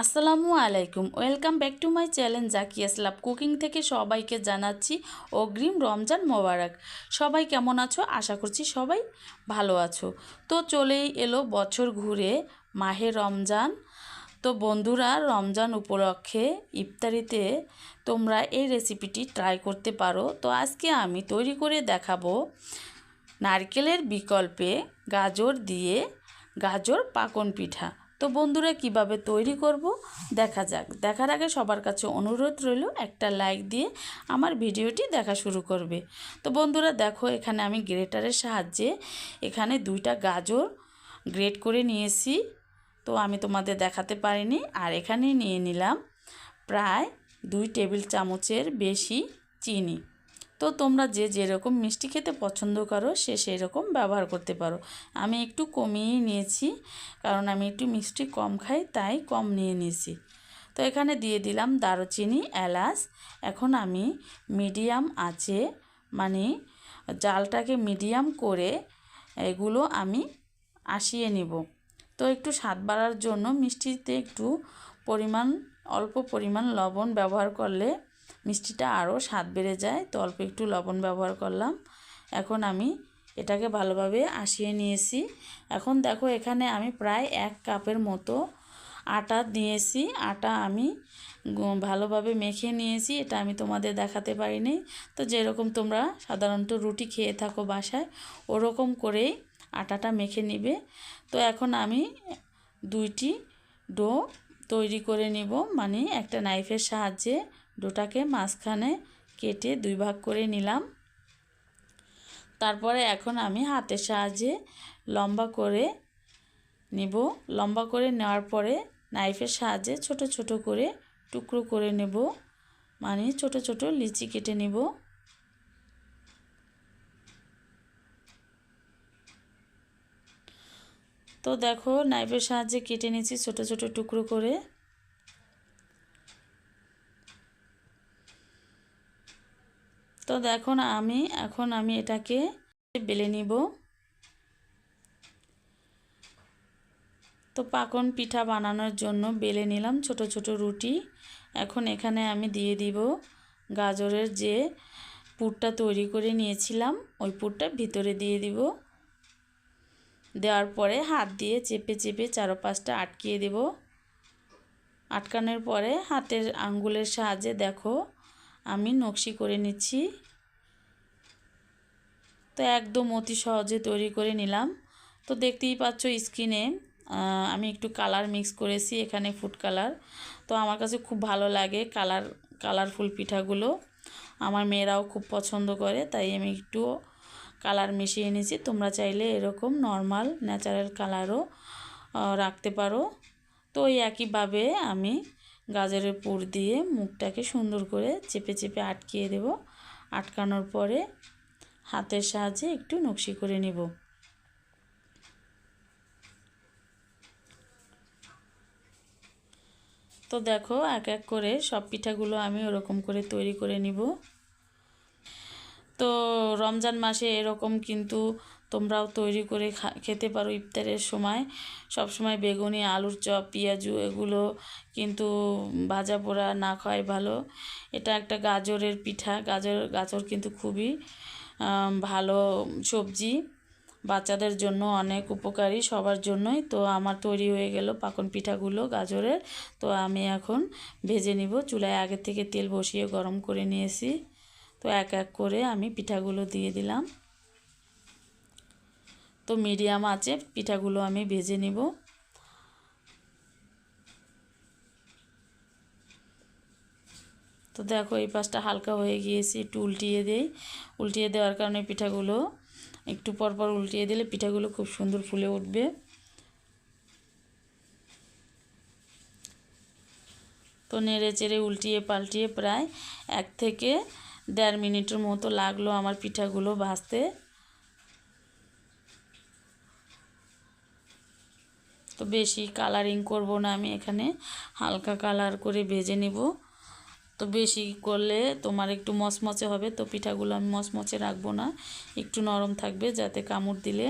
আসসালামু আলাইকুম। Welcome back to my channel Zakia's love cooking থেকে সবাইকে জানাচ্ছি অগ্রিম রমজান মোবারক। সবাই কেমন আছো? আশা করছি সবাই ভালো আছো। তো চলেই এলো বছর ঘুরে মাহে রমজান। তো বন্ধুরা, রমজান উপলক্ষে ইফতারিতে তোমরা এই রেসিপিটি ট্রাই করতে পারো। তো আজকে আমি তৈরি করে দেখাবো নারকেলের বিকল্পে গাজর দিয়ে গাজর পাকন পিঠা। তো বন্ধুরা, কীভাবে তৈরি করব? দেখা যাক। দেখার আগে সবার কাছে অনুরোধ রইল, একটা লাইক দিয়ে আমার ভিডিওটি দেখা শুরু করবে। তো বন্ধুরা, দেখো, এখানে আমি গ্রেটারের সাহায্যে এখানে দুইটা গাজর গ্রেট করে নিয়েছি। তো আমি তোমাদের দেখাতে পারিনি, আর এখানে নিয়ে নিলাম প্রায় দুই টেবিল চামচের বেশি চিনি। তো তোমরা যে যেরকম মিষ্টি খেতে পছন্দ করো, সে সেই রকম ব্যবহার করতে পারো। আমি একটু কমিয়েই নিয়েছি, কারণ আমি একটু মিষ্টি কম খাই, তাই কম নিয়ে নিয়েছি। তো এখানে দিয়ে দিলাম দারুচিনি, এলাচ। এখন আমি মিডিয়াম আছে মানে জালটাকে মিডিয়াম করে এগুলো আমি আসিয়ে নিব। তো একটু স্বাদ বাড়ার জন্য মিষ্টিতে একটু পরিমাণ, অল্প পরিমাণ লবণ ব্যবহার করলে মিষ্টিটা আরও স্বাদ বেড়ে যায়, তো অল্প একটু লবণ ব্যবহার করলাম। এখন আমি এটাকে ভালোভাবে আসিয়ে নিয়েছি। এখন দেখো এখানে আমি প্রায় এক কাপের মতো আটা দিয়েছি। আটা আমি ভালোভাবে মেখে নিয়েছি, এটা আমি তোমাদের দেখাতে পারিনি। তো যেরকম তোমরা সাধারণত রুটি খেয়ে থাকো বাসায়, ওরকম করেই আটাটা মেখে নিবে। তো এখন আমি দুইটি ডো তৈরি করে নিব মানে একটা নাইফের সাহায্যে। ডোটাকে মাঝখানে কেটে দুই ভাগ করে নিলাম। তারপরে এখন আমি হাতের সাহায্যে লম্বা করে নিব। লম্বা করে নেওয়ার পরে নাইফের সাহায্যে ছোট ছোট করে টুকরো করে নেব। মানে ছোট ছোট লিচি কেটে নিব। তো দেখো, নাইফের সাহায্যে কেটে নিয়েছি ছোট ছোট টুকরো করে। তো দেখুন আমি, এখন আমি এটাকে বেলে নিব। তো পাকন পিঠা বানানোর জন্য বেলে নিলাম ছোট ছোট রুটি। এখন এখানে আমি দিয়ে দিব গাজরের যে পুরটা তৈরি করে নিয়েছিলাম, ওই পুরটা ভিতরে দিয়ে দিব। দেওয়ার পরে হাত দিয়ে চেপে চেপে চারো পাঁচটা আটকিয়ে দেব। আটকানোর পরে হাতের আঙ্গুলের সাহায্যে দেখো আমি নকশি করে নিচ্ছি। তো একদম অতি সহজে তৈরি করে নিলাম। তো দেখতেই পাচ্ছ স্কিনে আমি একটু কালার মিক্স করেছি এখানে ফুড কালার। তো আমার কাছে খুব ভালো লাগে কালার, কালারফুল পিঠাগুলো। আমার মেয়েরাও খুব পছন্দ করে, তাই আমি একটু কালার মিশিয়ে নিয়েছি তোমরা চাইলে এরকম নর্মাল, ন্যাচারাল কালারও রাখতে পারো। তো ওই একইভাবে আমি গাজরের পুর দিয়ে মুখটাকে সুন্দর করে চেপে চেপে আটকিয়ে দেব। আটকানোর পরে হাতের সাহায্যে একটু নকশি করে নেব। তো দেখো, এক এক করে সব পিঠাগুলো আমি ওরকম করে তৈরি করে নিব। তো রমজান মাসে এরকম কিন্তু তোমরাও তৈরি করে খেতে পারো ইফতারের সময়। সব সময় বেগুনি, আলুর চপ, পেঁয়াজু এগুলো কিন্তু ভাজা পোড়া না খাওয়াই ভালো। এটা একটা গাজরের পিঠা। গাজর গাজর কিন্তু খুবই ভালো সবজি। বাচ্চাদের জন্য অনেক উপকারী, সবার জন্যই। তো আমার তৈরি হয়ে গেল পাকন পিঠাগুলো গাজরের। তো আমি এখন ভেজে নিব। চুলায় আগে থেকে তেল বসিয়ে গরম করে নিয়েছি। তো এক এক করে আমি পিঠাগুলো দিয়ে দিলাম। তো মিডিয়াম আছে, পিঠাগুলো আমি ভেজে নিব। তো দেখো এই পাশটা হালকা হয়ে গিয়েছে, একটু উল্টিয়ে দেই। উল্টিয়ে দেওয়ার কারণে পিঠাগুলো একটু পরপর উল্টিয়ে দিলে পিঠাগুলো খুব সুন্দর ফুলে উঠবে। তো নেড়ে চেড়ে উল্টিয়ে পাল্টিয়ে প্রায় এক থেকে দেড় মিনিটের মতো লাগল আমার পিঠাগুলো ভাজতে। তো বেশি কালারিং করব না আমি এখানে। হালকা কালার করে ভেজে নেব। তো বেশি করলে তোমার একটু মচমচে হবে, তো পিঠাগুলো আমি মচমচে রাখব না। একটু নরম থাকবে যাতে কামড় দিলে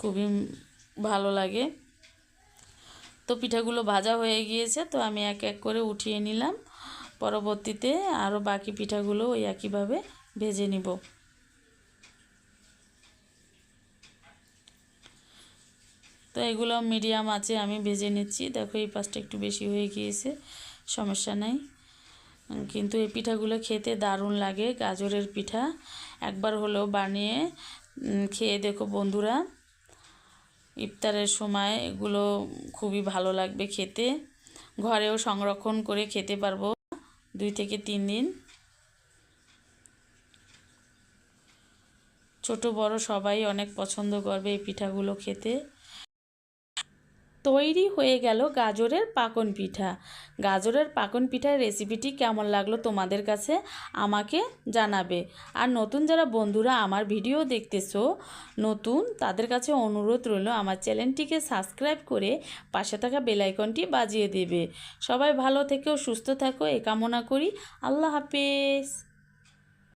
খুবই ভালো লাগে। তো পিঠাগুলো ভাজা হয়ে গিয়েছে, তো আমি এক এক করে উঠিয়ে নিলাম। পরবর্তীতে আরও বাকি পিঠাগুলো ওই একইভাবে ভেজে নিব। তো এগুলো মিডিয়াম আছে, আমি ভেজে নিচ্ছি। দেখো এই পাশটা একটু বেশি হয়ে গিয়েছে, সমস্যা নাই। কিন্তু এই পিঠাগুলো খেতে দারুণ লাগে, গাজরের পিঠা। একবার হলেও বানিয়ে খেয়ে দেখো বন্ধুরা, ইফতারের সময় এগুলো খুবই ভালো লাগবে খেতে। ঘরেও সংরক্ষণ করে খেতে পারব দুই থেকে তিন দিন। ছোট বড় সবাই অনেক পছন্দ করবে এই পিঠাগুলো খেতে। তৈরি হয়ে গেল গাজরের পাকন পিঠা। গাজরের পাকন পিঠার রেসিপিটি কেমন লাগল তোমাদের কাছে আমাকে জানাবে। আর নতুন যারা বন্ধুরা আমার ভিডিও দেখতেছো, নতুন, তাদের কাছে অনুরোধ রইল আমার চ্যানেলটিকে সাবস্ক্রাইব করে পাশে থাকা বেলাইকনটি বাজিয়ে দেবে। সবাই ভালো থেকো, সুস্থ থাকো, এ কামনা করি। আল্লাহ হাফেজ।